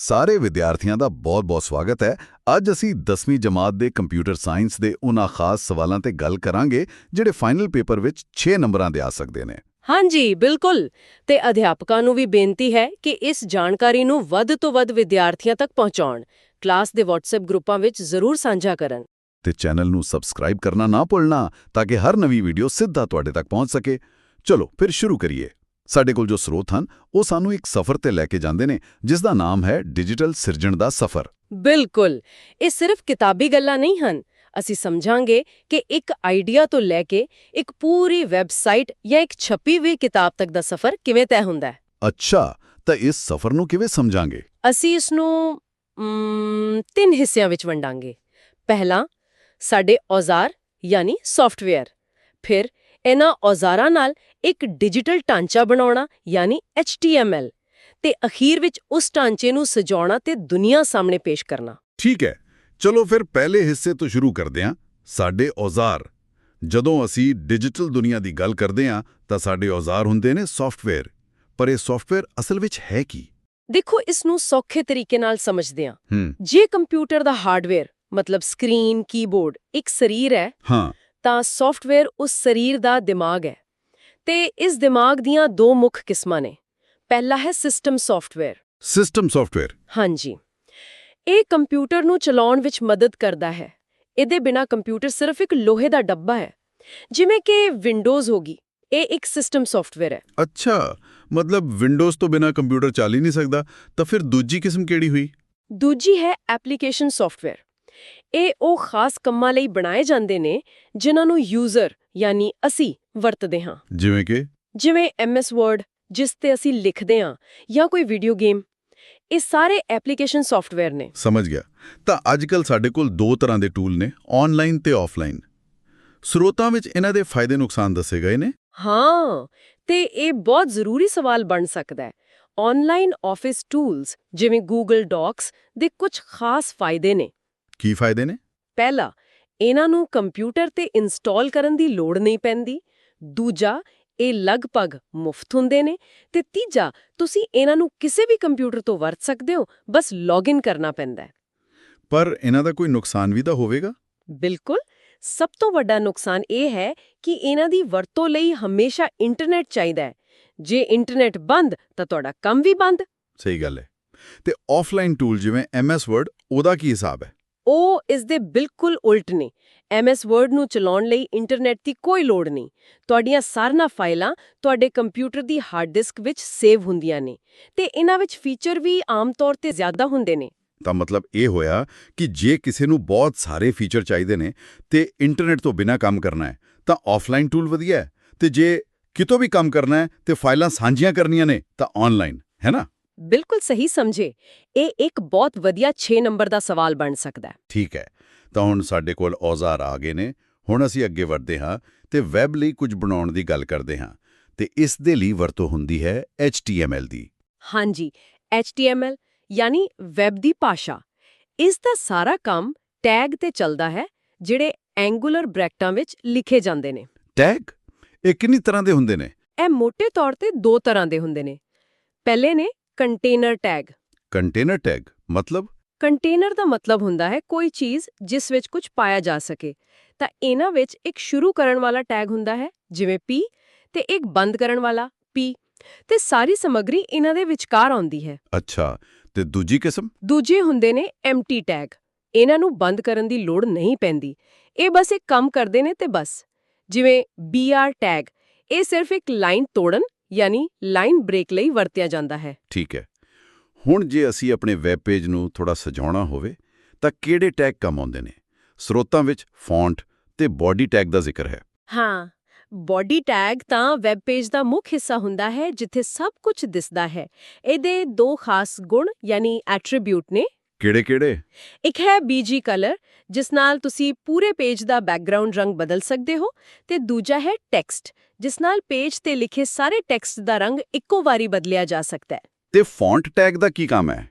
ਸਾਰੇ ਵਿਦਿਆਰਥੀਆਂ ਦਾ ਬਹੁਤ-ਬਹੁਤ ਸਵਾਗਤ ਹੈ। ਅੱਜ ਅਸੀਂ 10ਵੀਂ ਜਮਾਤ ਦੇ ਕੰਪਿਊਟਰ ਸਾਇੰਸ ਦੇ ਉਹਨਾਂ ਖਾਸ ਸਵਾਲਾਂ ਤੇ ਗੱਲ ਕਰਾਂਗੇ ਜਿਹੜੇ ਫਾਈਨਲ ਪੇਪਰ ਵਿੱਚ 6 ਨੰਬਰਾਂ ਦੇ ਆ ਸਕਦੇ ਨੇ। ਹਾਂਜੀ ਬਿਲਕੁਲ। ਤੇ ਅਧਿਆਪਕਾਂ ਨੂੰ ਵੀ ਬੇਨਤੀ ਹੈ ਕਿ ਇਸ ਜਾਣਕਾਰੀ ਨੂੰ ਵੱਧ ਤੋਂ ਵੱਧ ਵਿਦਿਆਰਥੀਆਂ ਤੱਕ ਪਹੁੰਚਾਉਣ। ਕਲਾਸ ਦੇ WhatsApp ਗਰੁੱਪਾਂ ਵਿੱਚ ਜ਼ਰੂਰ ਸਾਂਝਾ ਕਰਨ। ਤੇ ਚੈਨਲ ਨੂੰ ਸਬਸਕ੍ਰਾਈਬ ਕਰਨਾ ਨਾ ਭੁੱਲਣਾ ਤਾਂ ਕਿ ਹਰ ਨਵੀਂ ਵੀਡੀਓ ਸਿੱਧਾ ਤੁਹਾਡੇ ਤੱਕ ਪਹੁੰਚ ਸਕੇ। ਚਲੋ ਫਿਰ ਸ਼ੁਰੂ ਕਰੀਏ। ਸਾਡੇ ਕੋਲ ਜੋ ਸਰੋਤ ਹਨ ਉਹ ਸਾਨੂੰ ਇੱਕ ਸਫ਼ਰ ਤੇ ਲੈ ਕੇ ਜਾਂਦੇ ਨੇ ਜਿਸ ਦਾ ਨਾਮ ਹੈ ਡਿਜੀਟਲ ਸਿਰਜਣ ਦਾ ਸਫ਼ਰ। ਬਿਲਕੁਲ। ਇਹ ਸਿਰਫ ਕਿਤਾਬੀ ਗੱਲਾਂ ਨਹੀਂ ਹਨ। ਅਸੀਂ ਸਮਝਾਂਗੇ ਕਿ ਇੱਕ ਆਈਡੀਆ ਤੋਂ ਲੈ ਕੇ ਇੱਕ ਪੂਰੀ ਵੈਬਸਾਈਟ ਜਾਂ ਇੱਕ ਛਪੀ ਹੋਈ ਕਿਤਾਬ ਤੱਕ ਦਾ ਸਫ਼ਰ ਕਿਵੇਂ ਤੈਅ ਹੁੰਦਾ ਹੈ? ਅੱਛਾ ਤਾਂ ਇਸ ਸਫ਼ਰ ਨੂੰ ਕਿਵੇਂ ਸਮਝਾਂਗੇ? ਅਸੀਂ ਇਸ ਨੂੰ ਤਿੰਨ ਹਿੱਸਿਆਂ ਵਿੱਚ ਵੰਡਾਂਗੇ। ਪਹਿਲਾ ਸਾਡੇ ਔਜ਼ਾਰ ਯਾਨੀ ਸੌਫਟਵੇਅਰ ਫਿਰ ਇਹਨਾਂ ਔਜ਼ਾਰਾਂ ਨਾਲ ਇੱਕ ਡਿਜੀਟਲ ਢਾਂਚਾ ਬਣਾਉਣਾ ਯਾਨੀ HTML ਤੇ ਅਖੀਰ ਵਿੱਚ ਉਸ ਢਾਂਚੇ ਨੂੰ ਸਜਾਉਣਾ ਤੇ ਦੁਨੀਆ ਸਾਹਮਣੇ ਪੇਸ਼ ਕਰਨਾ। ਠੀਕ ਹੈ ਚਲੋ ਫਿਰ ਪਹਿਲੇ ਹਿੱਸੇ ਤੋਂ ਸ਼ੁਰੂ ਕਰਦੇ ਹਾਂ ਸਾਡੇ ਔਜ਼ਾਰ। ਜਦੋਂ ਅਸੀਂ ਡਿਜੀਟਲ ਦੁਨੀਆ ਦੀ ਗੱਲ ਕਰਦੇ ਹਾਂ ਤਾਂ ਸਾਡੇ ਔਜ਼ਾਰ ਹੁੰਦੇ ਨੇ ਸੌਫਟਵੇਅਰ ਪਰ ਇਹ ਸੌਫਟਵੇਅਰ ਅਸਲ ਵਿੱਚ ਹੈ ਕੀ? ਦੇਖੋ ਇਸ ਨੂੰ ਸੌਖੇ ਤਰੀਕੇ ਨਾਲ ਸਮਝਦੇ ਹਾਂ। ਜੇ ਕੰਪਿਊਟਰ ਦਾ ਹਾਰਡਵੇਅਰ ਮਤਲਬ ਸਕਰੀਨ ਕੀਬੋਰਡ ਇੱਕ ਸਰੀਰ ਹੈ ਹਾਂ। ਤਾਂ ਸੌਫਟਵੇਅਰ ਉਸ ਸਰੀਰ ਦਾ ਦਿਮਾਗ ਹੈ। ਤੇ ਇਸ ਦਿਮਾਗ ਦੀਆਂ ਦੋ ਮੁੱਖ ਕਿਸਮਾਂ ਨੇ। ਪਹਿਲਾ ਹੈ ਸਿਸਟਮ ਸੌਫਟਵੇਅਰ ਸਿਸਟਮ ਸੌਫਟਵੇਅਰ ਹਾਂਜੀ। ਇਹ ਕੰਪਿਊਟਰ ਨੂੰ ਚਲਾਉਣ ਵਿੱਚ ਮਦਦ ਕਰਦਾ ਹੈ। ਇਹਦੇ ਬਿਨਾ ਕੰਪਿਊਟਰ ਸਿਰਫ ਇੱਕ ਲੋਹੇ ਦਾ ਡੱਬਾ ਹੈ। ਜਿਵੇਂ ਕਿ ਵਿੰਡੋਜ਼ ਹੋਗੀ ਇਹ ਇੱਕ ਸਿਸਟਮ ਸੌਫਟਵੇਅਰ ਹੈ। ਅੱਛਾ। ਮਤਲਬ ਵਿੰਡੋਜ਼ ਤੋਂ ਬਿਨਾ ਕੰਪਿਊਟਰ ਚੱਲ ਹੀ ਨਹੀਂ ਸਕਦਾ। ਤਾਂ ਫਿਰ ਦੂਜੀ ਕਿਸਮ ਕਿਹੜੀ ਹੋਈ? ਦੂਜੀ ਹੈ ਐਪਲੀਕੇਸ਼ਨ ਸੌਫਟਵੇਅਰ ਇਹ ਉਹ ਖਾਸ ਕੰਮਾਂ ਲਈ ਬਣਾਏ ਜਾਂਦੇ ਨੇ ਜਿਨ੍ਹਾਂ ਨੂੰ ਯੂਜ਼ਰ ਯਾਨੀ ਅਸੀਂ ਵਰਤਦੇ ਹਾਂ। ਜਿਵੇਂ ਕਿ? ਜਿਵੇਂ MS Word ਜਿਸ ਤੇ ਅਸੀਂ ਲਿਖਦੇ ਹਾਂ ਜਾਂ ਕੋਈ ਵੀਡੀਓ ਗੇਮ ਇਹ ਸਾਰੇ ਐਪਲੀਕੇਸ਼ਨ ਸੌਫਟਵੇਅਰ ਨੇ। ਸਮਝ ਗਿਆ। ਤਾਂ ਅੱਜਕੱਲ ਸਾਡੇ ਕੋਲ ਦੋ ਤਰ੍ਹਾਂ ਦੇ ਟੂਲ ਨੇ ਆਨਲਾਈਨ ਤੇ ਆਫਲਾਈਨ ਸਰੋਤਾਂ ਵਿੱਚ ਇਹਨਾਂ ਦੇ ਫਾਇਦੇ ਨੁਕਸਾਨ ਦੱਸੇ ਗਏ ਨੇ। ਹਾਂ ਤੇ ਇਹ ਬਹੁਤ ਜ਼ਰੂਰੀ ਸਵਾਲ ਬਣ ਸਕਦਾ ਹੈ। ਆਨਲਾਈਨ ਆਫਿਸ ਟੂਲਸ ਜਿਵੇਂ Google Docs ਦੇ ਕੁਝ ਖਾਸ ਫਾਇਦੇ ਨੇ। ਕੀ ਫਾਇਦੇ ਨੇ? ਪਹਿਲਾ ਇਹਨਾਂ ਨੂੰ ਕੰਪਿਊਟਰ ਤੇ ਇੰਸਟਾਲ ਕਰਨ ਦੀ ਲੋੜ ਨਹੀਂ ਪੈਂਦੀ। ਦੂਜਾ ਇਹ ਲਗਭਗ ਮੁਫਤ ਹੁੰਦੇ ਨੇ। ਤੇ ਤੀਜਾ ਤੁਸੀਂ ਇਹਨਾਂ ਨੂੰ ਕਿਸੇ ਵੀ ਕੰਪਿਊਟਰ ਤੋਂ ਵਰਤ ਸਕਦੇ ਹੋ ਬਸ ਲੌਗਇਨ ਕਰਨਾ ਪੈਂਦਾ ਹੈ। ਪਰ ਇਹਨਾਂ ਦਾ ਕੋਈ ਨੁਕਸਾਨ ਵੀ ਤਾਂ ਹੋਵੇਗਾ? ਬਿਲਕੁਲ। ਸਭ ਤੋਂ ਵੱਡਾ ਨੁਕਸਾਨ ਇਹ ਹੈ ਕਿ ਇਹਨਾਂ ਦੀ ਵਰਤੋਂ ਲਈ ਹਮੇਸ਼ਾ ਇੰਟਰਨੈਟ ਚਾਹੀਦਾ ਹੈ। ਜੇ ਇੰਟਰਨੈਟ ਬੰਦ ਤਾਂ ਤੁਹਾਡਾ ਕੰਮ ਵੀ ਬੰਦ। ਸਹੀ ਗੱਲ ਹੈ। ਤੇ ਆਫਲਾਈਨ ਟੂਲ ਜਿਵੇਂ MS Word ਉਹਦਾ ਕੀ ਹਿਸਾਬ ਹੈ? ਉਹ ਇਸ ਦੇ ਬਿਲਕੁਲ ਉਲਟ ਨੇ। MS ਵਰਡ ਨੂੰ ਚਲਾਉਣ ਲਈ ਇੰਟਰਨੈਟ ਦੀ ਕੋਈ ਲੋੜ ਨਹੀਂ। ਤੁਹਾਡੀਆਂ ਸਾਰੀਆਂ ਫਾਈਲਾਂ ਤੁਹਾਡੇ ਕੰਪਿਊਟਰ ਦੀ ਹਾਰਡ ਡਿਸਕ ਵਿੱਚ ਸੇਵ ਹੁੰਦੀਆਂ ਨੇ ਤੇ ਇਹਨਾਂ ਵਿੱਚ ਫੀਚਰ ਵੀ ਆਮ ਤੌਰ ਤੇ ਜ਼ਿਆਦਾ ਹੁੰਦੇ ਨੇ। ਤਾਂ ਮਤਲਬ ਇਹ ਹੋਇਆ ਕਿ ਜੇ ਕਿਸੇ ਨੂੰ ਬਹੁਤ ਸਾਰੇ ਫੀਚਰ ਚਾਹੀਦੇ ਨੇ ਤੇ ਇੰਟਰਨੈਟ ਤੋਂ ਬਿਨਾਂ ਕੰਮ ਕਰਨਾ ਹੈ, ਤਾਂ ਆਫਲਾਈਨ ਟੂਲ ਵਧੀਆ ਹੈ ਤੇ ਜੇ ਕਿਤੋਂ ਵੀ ਕੰਮ ਕਰਨਾ ਹੈ ਤੇ ਫਾਈਲਾਂ ਸਾਂਝੀਆਂ ਕਰਨੀਆਂ ਨੇ ਤਾਂ ਆਨਲਾਈਨ ਹੈ ਨਾ? ਬਿਲਕੁਲ ਸਹੀ ਸਮਝੇ। ਇਹ ਇੱਕ ਬਹੁਤ ਵਧੀਆ 6 ਨੰਬਰ ਦਾ ਸਵਾਲ ਬਣ ਸਕਦਾ ਹੈ। ਠੀਕ ਹੈ ਤਾਂ ਹੁਣ ਸਾਡੇ ਕੋਲ ਔਜ਼ਾਰ ਆ ਗਏ ਨੇ। ਹੁਣ ਅਸੀਂ ਅੱਗੇ ਵਧਦੇ ਹਾਂ ਤੇ ਵੈਬ ਲਈ ਕੁਝ ਬਣਾਉਣ ਦੀ ਗੱਲ ਕਰਦੇ ਹਾਂ। ਤੇ ਇਸ ਦੇ ਲਈ ਵਰਤੋਂ ਹੁੰਦੀ ਹੈ HTML ਦੀ। ਹਾਂਜੀ HTML ਯਾਨੀ ਵੈਬ ਦੀ ਭਾਸ਼ਾ। ਇਸ ਦਾ ਸਾਰਾ ਕੰਮ ਟੈਗ ਤੇ ਚੱਲਦਾ ਹੈ ਜਿਹੜੇ ਐਂਗੂਲਰ ਬ੍ਰੈਕਟਾਂ ਵਿੱਚ ਲਿਖੇ ਜਾਂਦੇ ਨੇ। ਟੈਗ? ਇਹ ਕਿੰਨੀ ਤਰ੍ਹਾਂ ਦੇ ਹੁੰਦੇ ਨੇ? ਇਹ ਮੋٹے ਤੌਰ ਤੇ ਦੋ ਤਰ੍ਹਾਂ ਦੇ ਹੁੰਦੇ ਨੇ। ਪਹਿਲੇ ਨੇ ਕੰਟੇਨਰ ਟੈਗ ਕੰਟੇਨਰ ਟੈਗ ਮਤਲਬ? ਕੰਟੇਨਰ ਦਾ ਮਤਲਬ ਹੁੰਦਾ ਹੈ ਕੋਈ ਚੀਜ਼ ਜਿਸ ਵਿੱਚ ਕੁਝ ਪਾਇਆ ਜਾ ਸਕੇ। ਤਾਂ ਇਹਨਾਂ ਵਿੱਚ ਇੱਕ ਸ਼ੁਰੂ ਕਰਨ ਵਾਲਾ ਟੈਗ ਹੁੰਦਾ ਹੈ ਜਿਵੇਂ p ਤੇ ਇੱਕ ਬੰਦ ਕਰਨ ਵਾਲਾ p ਤੇ ਸਾਰੀ ਸਮੱਗਰੀ ਇਹਨਾਂ ਦੇ ਵਿਚਕਾਰ ਆਉਂਦੀ ਹੈ। ਅੱਛਾ ਤੇ ਦੂਜੀ ਕਿਸਮ? ਦੂਜੇ ਹੁੰਦੇ ਨੇ ਐਮਟੀ ਟੈਗ ਇਹਨਾਂ ਨੂੰ ਬੰਦ ਕਰਨ ਦੀ ਲੋੜ ਨਹੀਂ ਪੈਂਦੀ। ਇਹ ਬਸ ਇੱਕ ਕੰਮ ਕਰਦੇ ਨੇ ਤੇ ਬਸ। ਜਿਵੇਂ br ਟੈਗ ਇਹ ਸਿਰਫ ਇੱਕ ਲਾਈਨ ਤੋੜਨ ਯਾਨੀ ਲਾਈਨ ਬ੍ਰੇਕ ਲਈ ਵਰਤਿਆ ਜਾਂਦਾ ਹੈ। ਠੀਕ ਹੈ। ਹੁਣ ਜੇ ਅਸੀਂ ਆਪਣੇ ਵੈਬ ਪੇਜ ਨੂੰ ਥੋੜਾ ਸਜਾਉਣਾ ਹੋਵੇ ਤਾਂ ਕਿਹੜੇ ਟੈਗ ਕੰਮ ਆਉਂਦੇ ਨੇ? ਸਰੋਤਾਂ ਵਿੱਚ ਫੌਂਟ ਤੇ ਬਾਡੀ ਟੈਗ ਦਾ ਜ਼ਿਕਰ ਹੈ। ਹਾਂ ਬਾਡੀ ਟੈਗ ਤਾਂ ਵੈਬ ਪੇਜ ਦਾ ਮੁੱਖ ਹਿੱਸਾ ਹੁੰਦਾ ਹੈ ਜਿੱਥੇ ਸਭ ਕੁਝ ਦਿਸਦਾ ਹੈ। ਇਹਦੇ ਦੋ ਖਾਸ ਗੁਣ ਯਾਨੀ ਐਟਰੀਬਿਊਟ ਨੇ ਕਿਹੜੇ-ਕਿਹੜੇ ਇੱਕ ਹੈ ਬੀਜੀ ਕਲਰ ਜਿਸ ਨਾਲ ਤੁਸੀਂ ਪੂਰੇ ਪੇਜ ਦਾ ਬੈਕਗ੍ਰਾਉਂਡ ਰੰਗ ਬਦਲ ਸਕਦੇ ਹੋ ਤੇ ਦੂਜਾ ਹੈ ਟੈਕਸਟ ਜਿਸ ਨਾਲ ਪੇਜ ਤੇ ਲਿਖੇ ਸਾਰੇ ਟੈਕਸਟ ਦਾ ਰੰਗ ਇੱਕੋ ਵਾਰੀ ਬਦਲਿਆ ਜਾ ਸਕਦਾ ਹੈ। ਤੇ ਫੌਂਟ ਟੈਗ ਦਾ ਕੀ ਕੰਮ ਹੈ?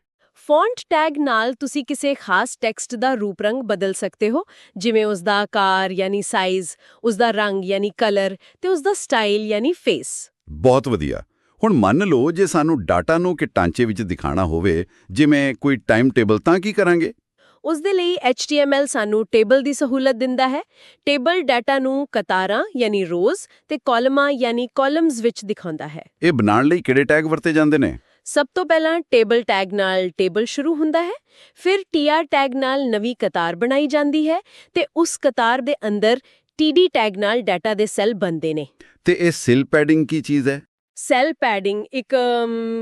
ਫੌਂਟ ਟੈਗ ਨਾਲ ਤੁਸੀਂ ਕਿਸੇ ਖਾਸ ਟੈਕਸਟ ਦਾ ਰੂਪ ਰੰਗ ਬਦਲ ਸਕਦੇ ਹੋ ਜਿਵੇਂ ਉਸ ਦਾ ਆਕਾਰ ਯਾਨੀ ਸਾਈਜ਼ ਉਸ ਦਾ ਰੰਗ ਯਾਨੀ ਕਲਰ ਤੇ ਉਸ ਦਾ ਸਟਾਈਲ ਯਾਨੀ ਫੇਸ ਬਹੁਤ ਵਧੀਆ। ਹੁਣ ਮੰਨ ਲਓ ਜੇ ਸਾਨੂੰ ਡਾਟਾ ਨੂੰ ਕਿ ਟਾਂਚੇ ਵਿੱਚ ਦਿਖਾਣਾ ਹੋਵੇ ਜਿਵੇਂ ਕੋਈ ਟਾਈਮ ਟੇਬਲ ਤਾਂ ਕੀ ਕਰਾਂਗੇ? ਉਸ ਦੇ ਲਈ HTML ਸਾਨੂੰ ਟੇਬਲ ਦੀ ਸਹੂਲਤ ਦਿੰਦਾ ਹੈ। ਟੇਬਲ ਡਾਟਾ ਨੂੰ ਕਤਾਰਾਂ ਯਾਨੀ ਰੋਜ਼ ਤੇ ਕਾਲਮਾਂ ਯਾਨੀ ਕਾਲਮਸ ਵਿੱਚ ਦਿਖਾਉਂਦਾ ਹੈ। ਇਹ ਬਣਾਉਣ ਲਈ ਕਿਹੜੇ ਟੈਗ ਵਰਤੇ ਜਾਂਦੇ ਨੇ? ਸਭ ਤੋਂ ਪਹਿਲਾਂ ਟੇਬਲ ਟੈਗ ਨਾਲ ਟੇਬਲ ਸ਼ੁਰੂ ਹੁੰਦਾ ਹੈ ਫਿਰ tr ਟੈਗ ਨਾਲ ਨਵੀਂ ਕਤਾਰ ਬਣਾਈ ਜਾਂਦੀ ਹੈ ਤੇ ਉਸ ਕਤਾਰ ਦੇ ਅੰਦਰ td ਟੈਗ ਨਾਲ ਡਾਟਾ ਦੇ ਸੈੱਲ ਬਣਦੇ ਨੇ। ਤੇ ਇਹ ਸਿਲ ਪੈਡਿੰਗ ਕੀ ਚੀਜ਼ ਹੈ? ਸੈੱਲ ਪੈਡਿੰਗ ਇੱਕ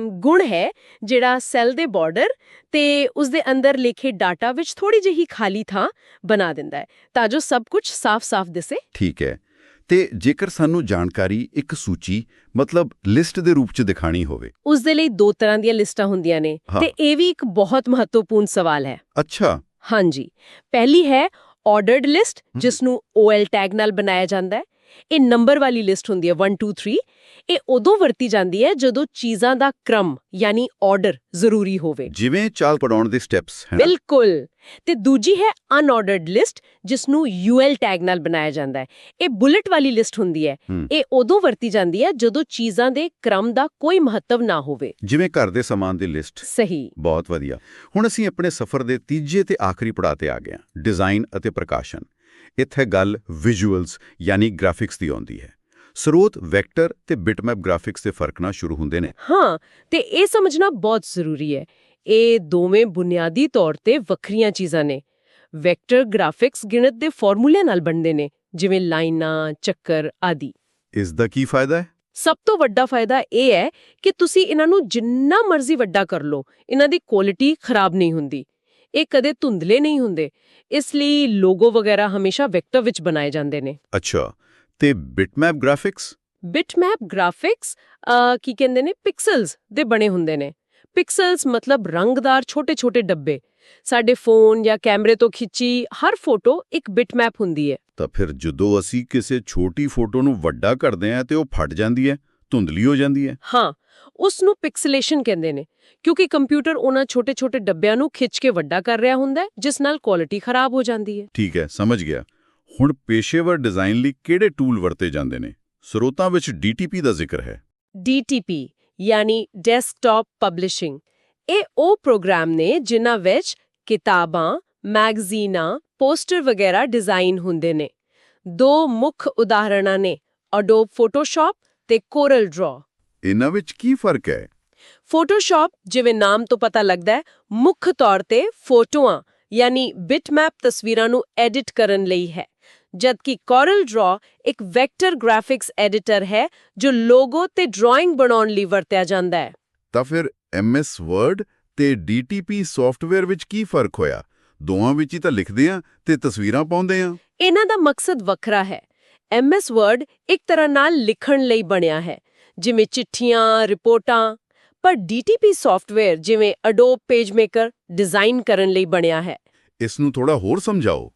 ਗੁਣ ਹੈ ਜਿਹੜਾ ਸੈੱਲ ਦੇ ਬਾਰਡਰ ਤੇ ਉਸ ਦੇ ਅੰਦਰ ਲਿਖੇ ਡਾਟਾ ਵਿੱਚ ਥੋੜੀ ਜਿਹੀ ਖਾਲੀ ਥਾਂ ਬਣਾ ਦਿੰਦਾ ਹੈ। ਤਾਂ ਜੋ ਸਭ ਕੁਝ ਸਾਫ਼-ਸਾਫ਼ ਦਿਸੇ। ਠੀਕ ਹੈ। ਤੇ ਜੇਕਰ ਸਾਨੂੰ ਜਾਣਕਾਰੀ ਇੱਕ ਸੂਚੀ ਮਤਲਬ ਲਿਸਟ ਦੇ ਰੂਪ 'ਚ ਦਿਖਾਣੀ ਹੋਵੇ। ਉਸ ਦੇ ਲਈ ਦੋ ਤਰ੍ਹਾਂ ਦੀਆਂ ਲਿਸਟਾਂ ਹੁੰਦੀਆਂ ਨੇ। ਤੇ ਇਹ ਵੀ ਇੱਕ ਬਹੁਤ ਮਹੱਤਵਪੂਰਨ ਸਵਾਲ ਹੈ। ਅੱਛਾ। ਹਾਂਜੀ। ਪਹਿਲੀ ਹੈ ਆਰਡਰਡ ਲਿਸਟ ਜਿਸ ਨੂੰ OL ਟੈਗ ਨਾਲ ਬਣਾਇਆ ਜਾਂਦਾ ਹੈ। ਇਹ ਨੰਬਰ ਵਾਲੀ ਲਿਸਟ ਹੁੰਦੀ ਹੈ 1 2 3 ਇਹ ਉਦੋਂ ਵਰਤੀ ਜਾਂਦੀ ਹੈ ਜਦੋਂ ਚੀਜ਼ਾਂ ਦਾ ਕ੍ਰਮ ਯਾਨੀ ਆਰਡਰ ਜ਼ਰੂਰੀ ਹੋਵੇ। ਜਿਵੇਂ ਚਾਲ ਪੜਾਉਣ ਦੇ ਸਟੈਪਸ ਹੈ ਬਿਲਕੁਲ। ਤੇ ਦੂਜੀ ਹੈ ਅਨਆਰਡਰਡ ਲਿਸਟ ਜਿਸ ਨੂੰ UL ਟੈਗ ਨਾਲ ਬਣਾਇਆ ਜਾਂਦਾ ਹੈ। ਇਹ ਬੁਲੇਟ ਵਾਲੀ ਲਿਸਟ ਹੁੰਦੀ ਹੂੰ। ਇਹ ਉਦੋਂ ਵਰਤੀ ਜਾਂਦੀ ਹੈ ਜਦੋਂ ਚੀਜ਼ਾਂ ਦੇ ਕ੍ਰਮ ਦਾ ਕੋਈ ਮਹੱਤਵ ਨਾ ਹੋਵੇ। ਜਿਵੇਂ ਘਰ ਦੇ ਸਮਾਨ ਦੀ ਲਿਸਟ। ਸਹੀ। ਬਹੁਤ ਵਧੀਆ। ਹੁਣ ਅਸੀਂ ਆਪਣੇ ਸਫ਼ਰ ਦੇ ਤੀਜੇ ਤੇ ਆਖਰੀ ਪੜਾਅ ਤੇ ਆ ਗਏ ਹਾਂ। ਡਿਜ਼ਾਈਨ ਅਤੇ ਪ੍ਰਕਾਸ਼ਨ। ਇੱਥੇ ਗੱਲ ਵਿਜ਼ੂਅਲਸ ਯਾਨੀ ਗ੍ਰਾਫਿਕਸ ਦੀ ਆਉਂਦੀ ਹੈ। ਸਰੋਤ ਵੈਕਟਰ ਤੇ ਬਿਟਮੈਪ ਗ੍ਰਾਫਿਕਸ ਦੇ ਫ਼ਰਕ ਨਾਲ ਸ਼ੁਰੂ ਹੁੰਦੇ ਨੇ। ਹਾਂ ਤੇ ਇਹ ਸਮਝਣਾ ਬਹੁਤ ਜ਼ਰੂਰੀ ਹੈ। ਇਹ ਦੋਵੇਂ ਬੁਨਿਆਦੀ ਤੌਰ ਤੇ ਵੱਖਰੀਆਂ ਚੀਜ਼ਾਂ ਨੇ। ਵੈਕਟਰ ਗ੍ਰਾਫਿਕਸ ਗਿਣਤ ਦੇ ਫਾਰਮੂਲੇ ਨਾਲ ਬਣਦੇ ਨੇ ਜਿਵੇਂ ਲਾਈਨਾਂ ਚੱਕਰ ਆਦਿ। ਇਸ ਦਾ ਕੀ ਫਾਇਦਾ ਹੈ? ਸਭ ਤੋਂ ਵੱਡਾ ਫਾਇਦਾ ਇਹ ਹੈ ਕਿ ਤੁਸੀਂ ਇਹਨਾਂ ਨੂੰ ਜਿੰਨਾ ਮਰਜ਼ੀ ਵੱਡਾ ਕਰ ਲਓ ਇਹਨਾਂ ਦੀ ਕੁਆਲਿਟੀ ਖਰਾਬ ਨਹੀਂ ਹੁੰਦੀ। ਇਹ ਕਦੇ ਧੁੰਦਲੇ ਨਹੀਂ ਹੁੰਦੇ। ਇਸ ਲਈ ਲੋਗੋ ਵਗੈਰਾ ਹਮੇਸ਼ਾ ਵੈਕਟਰ ਵਿੱਚ ਬਣਾਏ ਜਾਂਦੇ ਨੇ। ਅੱਛਾ ਤੇ ਬਿਟਮੈਪ ਗ੍ਰਾਫਿਕਸ ਬਿਟਮੈਪ ਗ੍ਰਾਫਿਕਸ ਕੀ ਕਹਿੰਦੇ ਨੇ? ਪਿਕਸਲਸ ਦੇ ਬਣੇ ਹੁੰਦੇ ਨੇ। ਪਿਕਸਲਸ ਮਤਲਬ ਰੰਗਦਾਰ ਛੋਟੇ-ਛੋਟੇ ਡੱਬੇ। ਸਾਡੇ ਫੋਨ ਜਾਂ ਕੈਮਰੇ ਤੋਂ ਖਿੱਚੀ ਹਰ ਫੋਟੋ ਇੱਕ ਬਿਟਮੈਪ ਹੁੰਦੀ ਹੈ। ਤਾਂ ਫਿਰ ਜਦੋਂ ਅਸੀਂ ਕਿਸੇ ਛੋਟੀ ਫੋਟੋ ਨੂੰ ਵੱਡਾ ਕਰਦੇ ਹਾਂ ਤੇ ਉਹ ਫਟ ਜਾਂਦੀ ਹੈ? ਧੁੰਦਲੀ ਹੋ ਜਾਂਦੀ ਹੈ। ਹਾਂ ਉਸ ਨੂੰ ਪਿਕਸਲੇਸ਼ਨ ਕਹਿੰਦੇ ਨੇ ਕਿਉਂਕਿ ਕੰਪਿਊਟਰ ਉਹਨਾਂ ਛੋਟੇ-ਛੋਟੇ ਡੱਬਿਆਂ ਨੂੰ ਖਿੱਚ ਕੇ ਵੱਡਾ ਕਰ ਰਿਹਾ ਹੁੰਦਾ ਜਿਸ ਨਾਲ ਕੁਆਲਿਟੀ ਖਰਾਬ ਹੋ ਜਾਂਦੀ ਹੈ। ਠੀਕ ਹੈ ਸਮਝ ਗਿਆ। ਹੁਣ ਪੇਸ਼ੇਵਰ ਡਿਜ਼ਾਈਨ ਲਈ ਕਿਹੜੇ ਟੂਲ ਵਰਤੇ ਜਾਂਦੇ ਨੇ? ਸਰੋਤਾਂ ਵਿੱਚ DTP ਦਾ ਜ਼ਿਕਰ ਹੈ। DTP ਯਾਨੀ ਡੈਸਕਟਾਪ ਪਬਲਿਸ਼ਿੰਗ। ਇਹ ਉਹ ਪ੍ਰੋਗਰਾਮ ਨੇ ਜਿਨ੍ਹਾਂ ਵਿੱਚ ਕਿਤਾਬਾਂ ਮੈਗਜ਼ੀਨਾਂ ਪੋਸਟਰ ਵਗੈਰਾ ਡਿਜ਼ਾਈਨ ਹੁੰਦੇ ਨੇ। ਦੋ ਮੁੱਖ ਉਦਾਹਰਣਾਂ ਨੇ Adobe Photoshop ਤੇ Corel Draw ਇਹਨਾਂ ਵਿੱਚ ਕੀ ਫ਼ਰਕ ਹੈ? ਫੋਟੋਸ਼ਾਪ ਜਿਵੇਂ ਨਾਮ ਤੋਂ ਪਤਾ ਲੱਗਦਾ ਹੈ ਮੁੱਖ ਤੌਰ ਤੇ ਫੋਟੋਆਂ ਯਾਨੀ ਬਿਟਮੈਪ ਤਸਵੀਰਾਂ ਨੂੰ ਐਡਿਟ ਕਰਨ ਲਈ ਹੈ। ਜਦਕਿ Corel Draw ਇੱਕ ਵੈਕਟਰ ਗ੍ਰਾਫਿਕਸ ਐਡੀਟਰ ਹੈ ਜੋ ਲੋਗੋ ਤੇ ਡਰਾਇੰਗ ਬਣਾਉਣ ਲਈ ਵਰਤਿਆ ਜਾਂਦਾ ਹੈ। ਤਾਂ ਫਿਰ MS Word ਤੇ DTP ਸੌਫਟਵੇਅਰ ਵਿੱਚ ਕੀ ਫ਼ਰਕ ਹੋਇਆ? ਦੋਵਾਂ ਵਿੱਚ ਹੀ ਤਾਂ ਲਿਖਦੇ ਆ ਤੇ ਤਸਵੀਰਾਂ ਪਾਉਂਦੇ ਆ ਇਹਨਾਂ ਦਾ ਮਕਸਦ ਵੱਖਰਾ ਹੈ। MS Word ਇੱਕ ਤਰ੍ਹਾਂ ਨਾਲ ਲਿਖਣ ਲਈ ਬਣਿਆ ਹੈ ਜਿਵੇਂ ਚਿੱਠੀਆਂ ਰਿਪੋਰਟਾਂ ਪਰ DTP ਸੌਫਟਵੇਅਰ ਜਿਵੇਂ Adobe PageMaker ਡਿਜ਼ਾਈਨ ਕਰਨ ਲਈ ਬਣਿਆ ਹੈ। ਇਸ ਨੂੰ ਥੋੜਾ ਹੋਰ ਸਮਝਾਓ।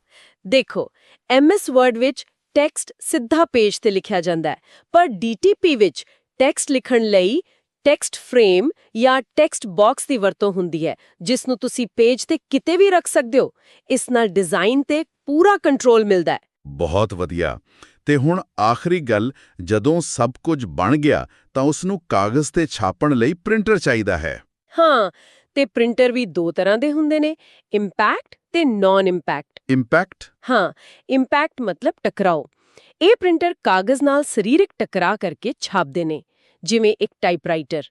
ਦੇਖੋ MS Word ਵਿੱਚ ਟੈਕਸਟ ਸਿੱਧਾ ਪੇਜ ਤੇ ਲਿਖਿਆ ਜਾਂਦਾ ਹੈ ਪਰ DTP ਵਿੱਚ ਟੈਕਸਟ ਲਿਖਣ ਲਈ ਟੈਕਸਟ ਫਰੇਮ ਜਾਂ ਟੈਕਸਟ ਬਾਕਸ ਦੀ ਵਰਤੋਂ ਹੁੰਦੀ ਹੈ ਜਿਸ ਨੂੰ ਤੁਸੀਂ ਪੇਜ ਤੇ ਕਿਤੇ ਵੀ ਰੱਖ ਸਕਦੇ ਹੋ। ਇਸ ਨਾਲ ਡਿਜ਼ਾਈਨ ਤੇ ਪੂਰਾ ਕੰਟਰੋਲ ਮਿਲਦਾ ਹੈ। ਬਹੁਤ ਵਧੀਆ। ਤੇ ਹੁਣ ਆਖਰੀ ਗੱਲ ਜਦੋਂ ਸਭ ਕੁਝ ਬਣ ਗਿਆ ਤਾਂ ਉਸ ਨੂੰ ਕਾਗਜ਼ ਤੇ ਛਾਪਣ ਲਈ ਪ੍ਰਿੰਟਰ ਚਾਹੀਦਾ ਹੈ। ਹਾਂ ਤੇ ਪ੍ਰਿੰਟਰ ਵੀ ਦੋ ਤਰ੍ਹਾਂ ਦੇ ਹੁੰਦੇ ਨੇ ਇੰਪੈਕਟ ਤੇ ਨਾਨ ਇੰਪੈਕਟ ਇੰਪੈਕਟ ਹਾਂ ਇੰਪੈਕਟ ਮਤਲਬ ਟਕਰਾਓ। ਇਹ ਪ੍ਰਿੰਟਰ ਕਾਗਜ਼ ਨਾਲ ਸਰੀਰਕ ਟਕਰਾ ਕਰਕੇ ਛਾਪਦੇ ਨੇ ਜਿਵੇਂ ਇੱਕ ਟਾਈਪਰਾਈਟਰ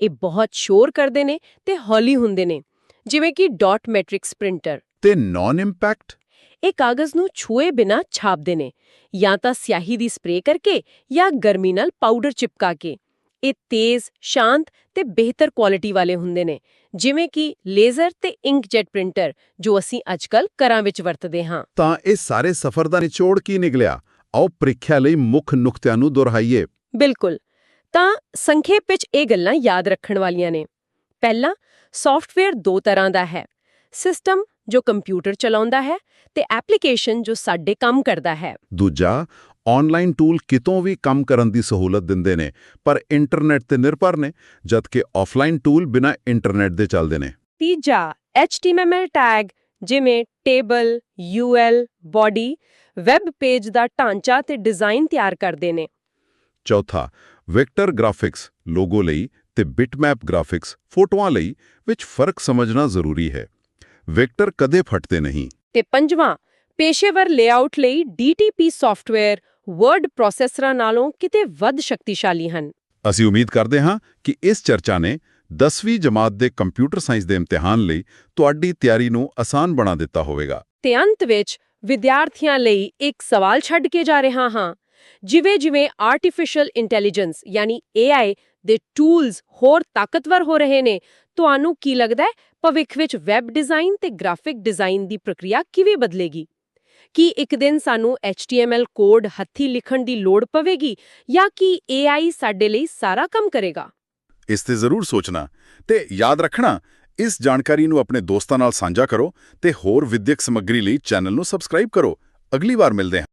ਇਹ ਬਹੁਤ ਸ਼ੋਰ ਕਰਦੇ ਨੇ ਤੇ ਹੌਲੀ ਹੁੰਦੇ ਨੇ ਜਿਵੇਂ ਕਿ ਡਾਟ ਮੈਟ੍ਰਿਕਸ ਪ੍ਰਿੰਟਰ ਤੇ ਨਾਨ ਇੰਪੈਕਟ ਇਹ ਕਾਗਜ਼ ਨੂੰ ਛੂਏ ਬਿਨਾ ਛਾਪਦੇ ਨੇ ਜਾਂ ਤਾਂ ਸਿਆਹੀ ਦੀ ਸਪਰੇਅ ਕਰਕੇ ਜਾਂ ਗਰਮੀ ਨਾਲ ਪਾਊਡਰ ਚਿਪਕਾ ਕੇ। ਇਹ ਤੇਜ਼ ਸ਼ਾਂਤ ਤੇ ਬਿਹਤਰ ਕੁਆਲਿਟੀ ਵਾਲੇ ਹੁੰਦੇ ਨੇ ਜਿਵੇਂ ਕਿ ਲੇਜ਼ਰ ਤੇ ਇੰਕਜੈਟ ਪ੍ਰਿੰਟਰ ਜੋ ਅਸੀਂ ਅੱਜਕੱਲ ਘਰਾਂ ਵਿੱਚ ਵਰਤਦੇ ਹਾਂ। ਤਾਂ ਇਹ ਸਾਰੇ ਸਫ਼ਰ ਦਾ ਨਿਚੋੜ ਕੀ ਨਿਕਲਿਆ? ਆਓ ਪ੍ਰੀਖਿਆ ਲਈ ਮੁੱਖ ਨੁਕਤਿਆਂ ਨੂੰ ਦੁਹਰਾਈਏ। ਬਿਲਕੁਲ। ਤਾਂ ਸੰਖੇਪ ਵਿੱਚ ਇਹ ਗੱਲਾਂ ਯਾਦ ਰੱਖਣ ਵਾਲੀਆਂ ਨੇ। ਪਹਿਲਾ ਸੌਫਟਵੇਅਰ ਦੋ ਤਰ੍ਹਾਂ ਦਾ ਹੈ। ਸਿਸਟਮ ਜੋ ਕੰਪਿਊਟਰ ਚਲਾਉਂਦਾ ਹੈ ਤੇ ਐਪਲੀਕੇਸ਼ਨ ਜੋ ਸਾਡੇ ਕੰਮ ਕਰਦਾ ਹੈ। ਦੂਜਾ ਆਨਲਾਈਨ ਟੂਲ ਕਿਤੋਂ ਵੀ ਕੰਮ ਕਰਨ ਦੀ ਸਹੂਲਤ ਦਿੰਦੇ ਨੇ ਪਰ ਇੰਟਰਨੈਟ ਤੇ ਨਿਰਭਰ ਨੇ ਜਦਕਿ ਆਫਲਾਈਨ ਟੂਲ ਬਿਨਾ ਇੰਟਰਨੈਟ ਦੇ ਚੱਲਦੇ ਨੇ। ਤੀਜਾ HTML ਟੈਗ ਜਿਵੇਂ table UL body web page ਦਾ ਢਾਂਚਾ ਤੇ ਡਿਜ਼ਾਈਨ ਤਿਆਰ ਕਰਦੇ ਨੇ। ਚੌਥਾ ਵੈਕਟਰ ਗ੍ਰਾਫਿਕਸ ਲੋਗੋ ਲਈ ਤੇ ਬਿਟਮੈਪ ਗ੍ਰਾਫਿਕਸ ਫੋਟੋਆਂ ਲਈ ਵਿੱਚ ਫ਼ਰਕ ਸਮਝਣਾ ਜ਼ਰੂਰੀ ਹੈ। ਵੈਕਟਰ ਕਦੇ ਫਟਦੇ ਨਹੀਂ। ਤੇ ਪੰਜਵਾਂ ਪੇਸ਼ੇਵਰ ਲੇਆਊਟ ਲਈ DTP ਸੌਫਟਵੇਅਰ ਵਰਡ ਪ੍ਰੋਸੈਸਰਾਂ ਨਾਲੋਂ ਕਿਤੇ ਵੱਧ ਸ਼ਕਤੀਸ਼ਾਲੀ ਹਨ। ਅਸੀਂ ਉਮੀਦ ਕਰਦੇ ਹਾਂ ਕਿ ਇਸ ਚਰਚਾ ਨੇ 10ਵੀਂ ਜਮਾਤ ਦੇ ਕੰਪਿਊਟਰ ਸਾਇੰਸ ਦੇ ਇਮਤਿਹਾਨ ਲਈ ਤੁਹਾਡੀ ਤਿਆਰੀ ਨੂੰ ਆਸਾਨ ਬਣਾ ਦਿੱਤਾ ਹੋਵੇਗਾ। ਤੇ ਅੰਤ ਵਿੱਚ ਵਿਦਿਆਰਥੀਆਂ ਲਈ ਇੱਕ ਸਵਾਲ ਛੱਡ ਕੇ ਜਾ ਰਿਹਾ ਹਾਂ। ਜਿਵੇਂ-ਜਿਵੇਂ ਆਰਟੀਫੀਸ਼ੀਅਲ ਇੰਟੈਲੀਜੈਂਸ ਯਾਨੀ AI ਦੇ ਟੂਲਸ ਹੋਰ ਤਾਕਤਵਰ ਹੋ ਰਹੇ ਨੇ ਤੁਹਾਨੂੰ ਕੀ ਲੱਗਦਾ ਹੈ, ਭਵਿੱਖ ਵਿੱਚ ਵੈਬ ਡਿਜ਼ਾਈਨ ਤੇ ਗ੍ਰਾਫਿਕ ਡਿਜ਼ਾਈਨ ਦੀ ਪ੍ਰਕਿਰਿਆ ਕਿਵੇਂ ਬਦਲੇਗੀ? ਕੀ ਇੱਕ ਦਿਨ ਸਾਨੂੰ HTML ਕੋਡ ਹੱਥੀਂ ਲਿਖਣ ਦੀ ਲੋੜ ਪਵੇਗੀ ਜਾਂ ਕੀ AI ਸਾਡੇ ਲਈ ਸਾਰਾ ਕੰਮ ਕਰੇਗਾ? ਇਸ ਤੇ ਜ਼ਰੂਰ ਸੋਚਣਾ ਤੇ ਯਾਦ ਰੱਖਣਾ, ਇਸ ਜਾਣਕਾਰੀ ਨੂੰ ਆਪਣੇ ਦੋਸਤਾਂ ਨਾਲ ਸਾਂਝਾ ਕਰੋ ਤੇ ਹੋਰ ਵਿਦਿਅਕ ਸਮੱਗਰੀ ਲਈ ਚੈਨਲ ਨੂੰ ਸਬਸਕ੍ਰਾਈਬ ਕਰੋ। ਅਗਲੀ ਵਾਰ ਮਿਲਦੇ ਹਾਂ।